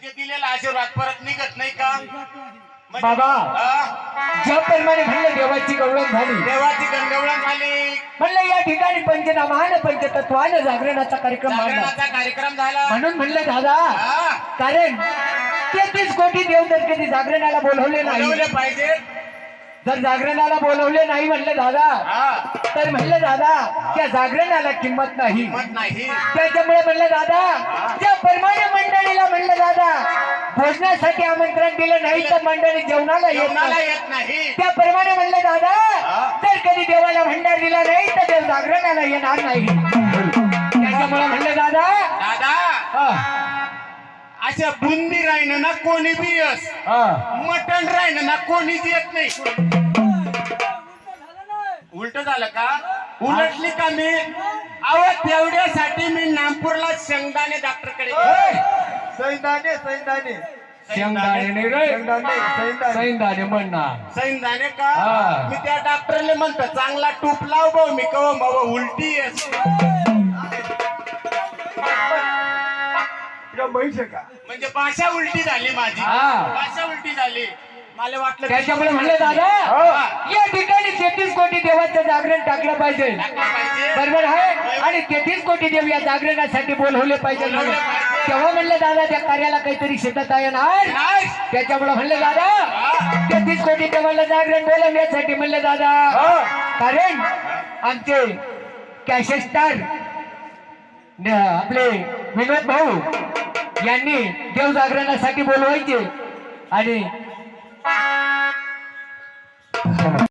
म्हणजे दिलेला आशीर्वाद परत निघत नाही का? म्हणजे- बाबा. हा? ज्याप्रमाणे म्हणलं देवाची गवळण झाली देवाची गंगवळण झाली. म्हणलं या ठिकाणी पंचतत्वान जागरणाचा कार्यक्रम मांडला जागरणाचा कार्यक्रम झाला. म्हणून म्हणलं दादा हा? कारण तेहतीस कोटी देव जर कधी जागरणाला बोलवले नाही. बोलवले पाहिजे. जर जागरणाला बोलवले नाही म्हणलं दादा हा? तर म्हणलं दादा त्या जागरणाला किंमत नाही. मत नाही. त्याच्यामुळे म्हणलं दादा त्या परमाने मंडळीला म्हणलं दादा भोजनासाठी आमंत्रण दिलं नाही तर मंडळी जेवणाला येत जेवणाला नाही. येत नाही. त्याप्रमाणे म्हणलं दादा. जर कधी देवाला भंडार दिला नाही तर देव जागरणाला येणार नाही. त्याच्यामुळे म्हणलं दादा दादा अशा बुंदी राहिनं ना कोणी बी यस. हा. मटण राहिनं ना कोणीच येत नाही. उलट झालं का? उलटली का मी? अहो तेवढ्यासाठी मी नागपूरला शेंगदाणे डॉक्टरकडे होय. सैंदाने सैंदाने शेंगदाणे नाही रे. सैंदाने सैंदाने सैंदाणे म्हणणार. शेंगदाणे का? हा. मी त्या डॉक्टरले म्हणतो चांगला टूप लाव भाऊ मी कव बाबा उलटी तुला आहे का? म्हणजे भाषा उलटी झाली माझी. हा. भाषा उलटी झाली. मला वाटलं त्याच्यामुळे म्हणलं दादा हा. या ठिकाणी तेहतीस कोटी देवाचं जागरण टाकलं पाहिजे. टाकलं पाहिजे. बरोबर आहे? आणि तेहतीस कोटी देव या जागरणासाठी बोलवले पाहिजे बोलवले पाहिजे. तेव्हा म्हणलं दादा त्या कार्याला काहीतरी शेतात येणार नाही. त्याच्यामुळे म्हणलं दादा तेहतीस कोटी देवाला जागरण बोलवण्यासाठी म्हणलं दादा कारण आमचे कॅशे स्टार न- आपले विनोद भाऊ यांनी देव जागरणासाठी बोलवायचे आणि